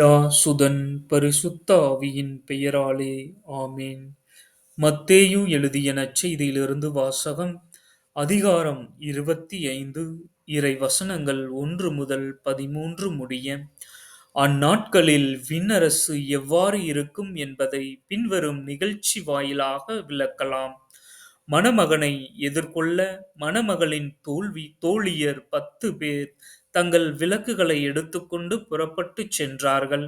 பிதாசுதன் பரிசுத்த ஆவியின் பெயராலே ஆமேன். மத்தேயு எழுதிய நற்செய்தியிலிருந்து வாசகம் அதிகாரம் இருபத்தி ஐந்து இறை வசனங்கள் ஒன்று முதல் பதிமூன்று முடிய அந்நாட்களில் விண்ணரசு எவ்வாறு இருக்கும் என்பதை பின்வரும் நிகழ்ச்சி வாயிலாக விளக்கலாம். மணமகனை எதிர்கொள்ள மணமகளின் தோல்வி தோழியர் பத்து பேர் தங்கள் விளக்குகளை எடுத்துக்கொண்டு புறப்பட்டுச் சென்றார்கள்.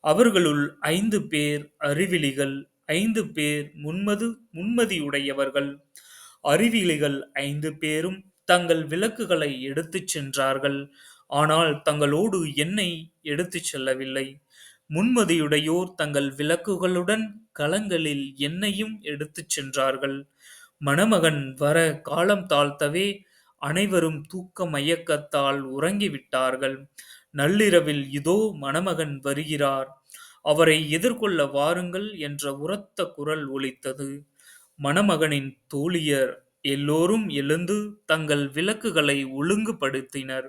அவர்களுள் ஐந்து பேர் அறிவிலிகள் ஐந்து பேர் முன்மது முன்மதியுடையவர்கள். அறிவிலிகள் ஐந்து பேரும் தங்கள் விளக்குகளை எடுத்துச் சென்றார்கள். ஆனால் தங்களோடு எண்ணெய் எடுத்துச் செல்லவில்லை. முன்மதியுடையோர் தங்கள் விளக்குகளுடன் களங்களில் எண்ணெயும் எடுத்துச் சென்றார்கள். மணமகன் வர காலம் தாழ்த்தவே அனைவரும் தூக்க மயக்கத்தால் உறங்கிவிட்டார்கள். நள்ளிரவில் இதோ மணமகன் வருகிறார். அவரை எதிர்கொள்ள வாருங்கள் என்ற உரத்த குரல் ஒலித்தது. மணமகனின் தோழியர் எல்லோரும் எழுந்து தங்கள் விளக்குகளை ஒழுங்குபடுத்தினர்.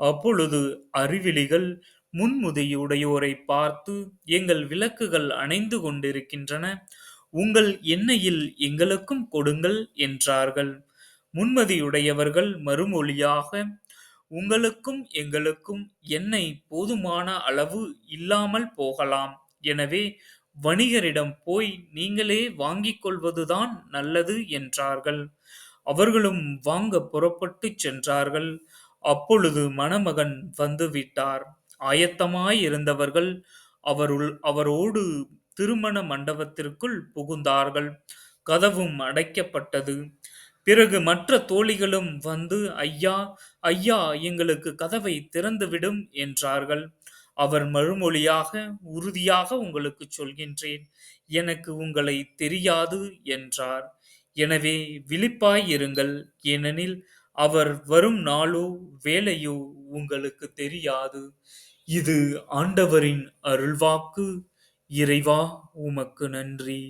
அப்பொழுது அறிவிலிகள் முன்முதியுடையோரை பார்த்து எங்கள் விளக்குகள் அணைந்து கொண்டிருக்கின்றன. உங்கள் எண்ணெயில் எங்களுக்கும் கொடுங்கள் என்றார்கள். முன்மதியுடையவர்கள் மறுமொழியாக உங்களுக்கும் எங்களுக்கும் எண்ணெய் போதுமான அளவு இல்லாமல் போகலாம். எனவே வணிகரிடம் போய் நீங்களே வாங்கிக் கொள்வதுதான் நல்லது என்றார்கள். அவர்களும் வாங்க புறப்பட்டு சென்றார்கள். அப்பொழுது மணமகன் வந்துவிட்டார் ஆயத்தமாய் இருந்தவர்கள் அவருள் அவரோடு திருமண மண்டபத்திற்குள் புகுந்தார்கள். கதவும் அடைக்கப்பட்டது. பிறகு மற்ற தோழிகளும் வந்து ஐயா ஐயா எங்களுக்கு கதவை திறந்துவிடும் என்றார்கள். அவர் மறுமொழியாக உறுதியாக உங்களுக்கு சொல்கின்றேன். எனக்கு உங்களை தெரியாது என்றார். எனவே விழிப்பாய் இருங்கள். ஏனெனில் அவர் வரும் நாளோ வேலையோ உங்களுக்கு தெரியாது. இது ஆண்டவரின் அருள்வாக்கு. இறைவா உமக்கு நன்றி.